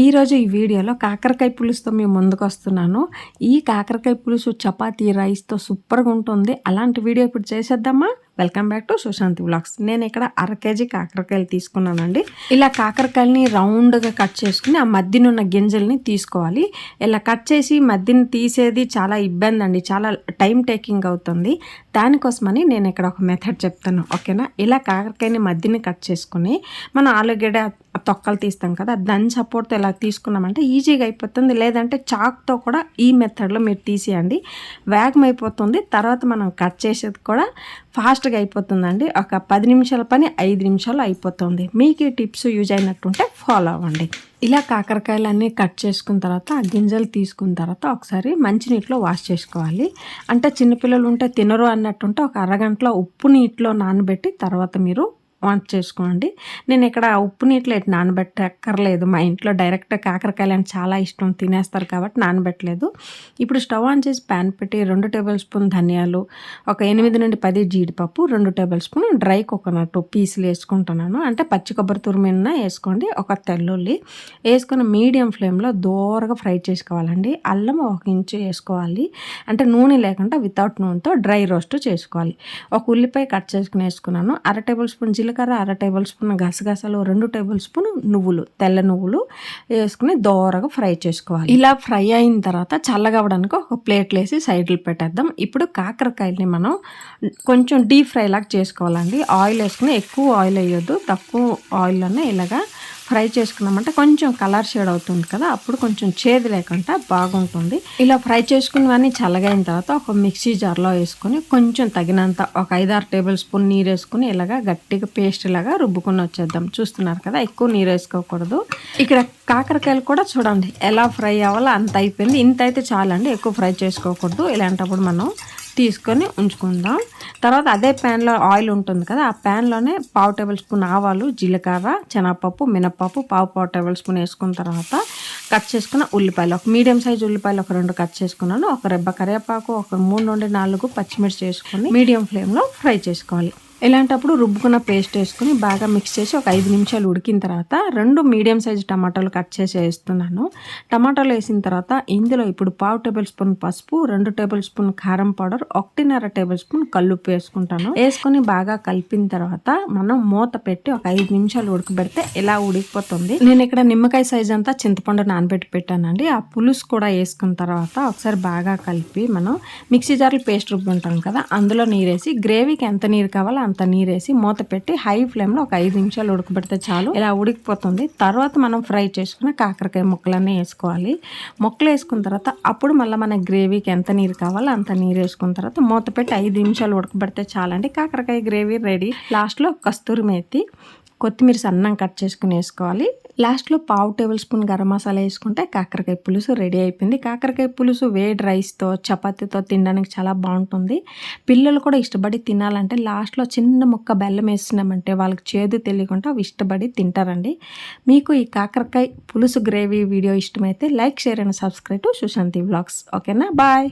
ఈరోజు ఈ వీడియోలో కాకరకాయ పులుసుతో మేము ముందుకు వస్తున్నాను. ఈ కాకరకాయ పులుసు చపాతీ రైస్తో సూపర్గా ఉంటుంది. అలాంటి వీడియో ఇప్పుడు చేసేద్దామా? Welcome back to Sushanti blogs నేను ఇక్కడ అర కేజీ కాకరకాయలు తీసుకున్నానండి. ఇలా కాకరకాయలని రౌండ్గా కట్ చేసుకుని ఆ మధ్యనున్న గింజల్ని తీసుకోవాలి. ఇలా కట్ చేసి మధ్యని తీసేది చాలా ఇబ్బంది అండి చాలా టైం టేకింగ్ అవుతుంది. దానికోసమని నేను ఇక్కడ ఒక మెథడ్ చెప్తాను. ఓకేనా? ఇలా కాకరకాయని మధ్యని కట్ చేసుకుని మనం ఆలుగడ్డ తొక్కలు తీస్తాం కదా దాని సపోర్ట్తో ఇలా తీసుకున్నామంటే ఈజీగా అయిపోతుంది. లేదంటే చాక్తో కూడా ఈ మెథడ్లో మీరు తీసేయండి. వేగం అయిపోతుంది తర్వాత మనం కట్ చేసేది కూడా ఫాస్ట్గా అయిపోతుందండి. ఒక పది నిమిషాల పని ఐదు నిమిషాలు అయిపోతుంది. మీకు ఈ టిప్స్ యూజ్ అయినట్టుంటే ఫాలో అవ్వండి. ఇలా కాకరకాయలు అన్నీ కట్ చేసుకున్న తర్వాత ఆ గింజలు తీసుకున్న తర్వాత ఒకసారి మంచినీటిలో వాష్ చేసుకోవాలి. అంటే చిన్నపిల్లలు ఉంటే తినరు అన్నట్టుంటే ఒక అరగంటలో ఉప్పు నీటిలో నానబెట్టి తర్వాత మీరు వంట చేసుకోండి. నేను ఇక్కడ ఉప్పు నీటిలో ఎటు నానబెట్టక్కర్లేదు. మా ఇంట్లో డైరెక్ట్ కాకరకాయలు అని చాలా ఇష్టం తినేస్తారు కాబట్టి నానబెట్టలేదు. ఇప్పుడు స్టవ్ ఆన్ చేసి ప్యాన్ పెట్టి రెండు టేబుల్ స్పూన్ ధనియాలు ఒక ఎనిమిది నుండి పది జీడిపప్పు రెండు టేబుల్ స్పూన్ డ్రై కోకోనట్ పీసులు వేసుకుంటున్నాను. అంటే పచ్చి కొబ్బరి తురిమిన వేసుకోండి ఒక తెల్లుల్లి వేసుకుని మీడియం ఫ్లేమ్లో దూరగా ఫ్రై చేసుకోవాలండి. అల్లం ఒక ఇంచు వేసుకోవాలి. అంటే నూనె లేకుండా వితౌట్ నూనెతో డ్రై రోస్ట్ చేసుకోవాలి. ఒక ఉల్లిపాయ కట్ చేసుకుని వేసుకున్నాను. అర టేబుల్ స్పూన్ జీలకర్ర అర టేబుల్ స్పూన్ గసగసాలు రెండు టేబుల్ స్పూన్ నువ్వులు తెల్ల నువ్వులు వేసుకుని దోరగా ఫ్రై చేసుకోవాలి. ఇలా ఫ్రై అయిన తర్వాత చల్లగవడానికి ఒక ప్లేట్లు వేసి సైడ్లు పెట్టేద్దాం. ఇప్పుడు కాకరకాయలని మనం కొంచెం డీప్ ఫ్రై లాగా చేసుకోవాలండి. ఆయిల్ వేసుకుని ఎక్కువ ఆయిల్ వేయొద్దు. తక్కువ ఆయిల్లోనే ఇలాగా ఫ్రై చేసుకున్నామంటే కొంచెం కలర్ షేడ్ అవుతుంది కదా అప్పుడు కొంచెం చేదు లేకుండా బాగుంటుంది. ఇలా ఫ్రై చేసుకున్నవన్నీ చల్లగైన తర్వాత ఒక మిక్సీ జార్లో వేసుకొని కొంచెం తగినంత ఒక ఐదారు టేబుల్ స్పూన్ నీరు వేసుకుని ఇలాగా గట్టిగా పేస్ట్ లాగా రుబ్బుకొని వచ్చేద్దాం. చూస్తున్నారు కదా ఎక్కువ నీరు వేసుకోకూడదు. ఇక్కడ కాకరకాయలు కూడా చూడండి ఎలా ఫ్రై అవ్వాలో అంత అయిపోయింది. ఇంత అయితే చాలండి ఎక్కువ ఫ్రై చేసుకోకూడదు. ఇలాంటప్పుడు మనం తీసుకొని ఉంచుకుందాం. తర్వాత అదే ప్యాన్లో ఆయిల్ ఉంటుంది కదా ఆ ప్యాన్లోనే పావు టేబుల్ స్పూన్ ఆవాలు జీలకర్ర శనగపప్పు మినప్పప్పు పావు పావు టేబుల్ స్పూన్ వేసుకున్న తర్వాత కట్ చేసుకున్న ఉల్లిపాయలు ఒక మీడియం సైజ్ ఉల్లిపాయలు ఒక రెండు కట్ చేసుకున్నాను. ఒక రెబ్బ కరివేపాకు ఒక మూడు నుండి నాలుగు పచ్చిమిర్చి వేసుకొని మీడియం ఫ్లేమ్లో ఫ్రై చేసుకోవాలి. ఇలాంటప్పుడు రుబ్బుకున్న పేస్ట్ వేసుకుని బాగా మిక్స్ చేసి ఒక ఐదు నిమిషాలు ఉడికిన తర్వాత రెండు మీడియం సైజు టమాటాలు కట్ చేసి వేస్తున్నాను. టమాటాలు వేసిన తర్వాత ఇందులో ఇప్పుడు పావు టేబుల్ స్పూన్ పసుపు రెండు టేబుల్ స్పూన్ కారం పౌడర్ ఒకటిన్నర టేబుల్ స్పూన్ కల్లుప్పు వేసుకుంటాను. వేసుకొని బాగా కలిపిన తర్వాత మనం మూత పెట్టి ఒక ఐదు నిమిషాలు ఉడకబెడితే ఇలా ఉడికిపోతుంది. నేను ఇక్కడ నిమ్మకాయ సైజ్ అంతా చింతపండు నానబెట్టి పెట్టానండి. ఆ పులుసు కూడా వేసుకున్న తర్వాత ఒకసారి బాగా కలిపి మనం మిక్సీ జార్లు పేస్ట్ రుబ్బుంటాం కదా అందులో నీరేసి గ్రేవీకి ఎంత నీరు కావాలో అంత నీరేసి మూత పెట్టి హై ఫ్లేమ్లో ఒక ఐదు నిమిషాలు ఉడకబెడితే చాలు. ఇలా ఉడికిపోతుంది. తర్వాత మనం ఫ్రై చేసుకున్న కాకరకాయ ముక్కలన్నీ వేసుకోవాలి. ముక్కలు వేసుకున్న తర్వాత అప్పుడు మళ్ళీ మన గ్రేవీకి ఎంత నీరు కావాలో అంత నీరు వేసుకున్న తర్వాత మూత పెట్టి ఐదు నిమిషాలు ఉడకబెడితే చాలండి. కాకరకాయ గ్రేవీ రెడీ. లాస్ట్లో కస్తూరి మేతి కొత్తిమీర సన్నం కట్ చేసుకుని వేసుకోవాలి. లాస్ట్లో పావు టేబుల్ స్పూన్ గరం మసాలా వేసుకుంటే కాకరకాయ పులుసు రెడీ అయిపోయింది. కాకరకాయ పులుసు వేడి రైస్తో చపాతీతో తినడానికి చాలా బాగుంటుంది. పిల్లలు కూడా ఇష్టపడి తినాలంటే లాస్ట్లో చిన్న ముక్క బెల్లం వేసినామంటే వాళ్ళకి చేదు తెలియకుండా అవి ఇష్టపడి తింటారండి. మీకు ఈ కాకరకాయ పులుసు గ్రేవీ వీడియో ఇష్టమైతే like share and subscribe to Sushanti blogs ఓకేనా? బాయ్!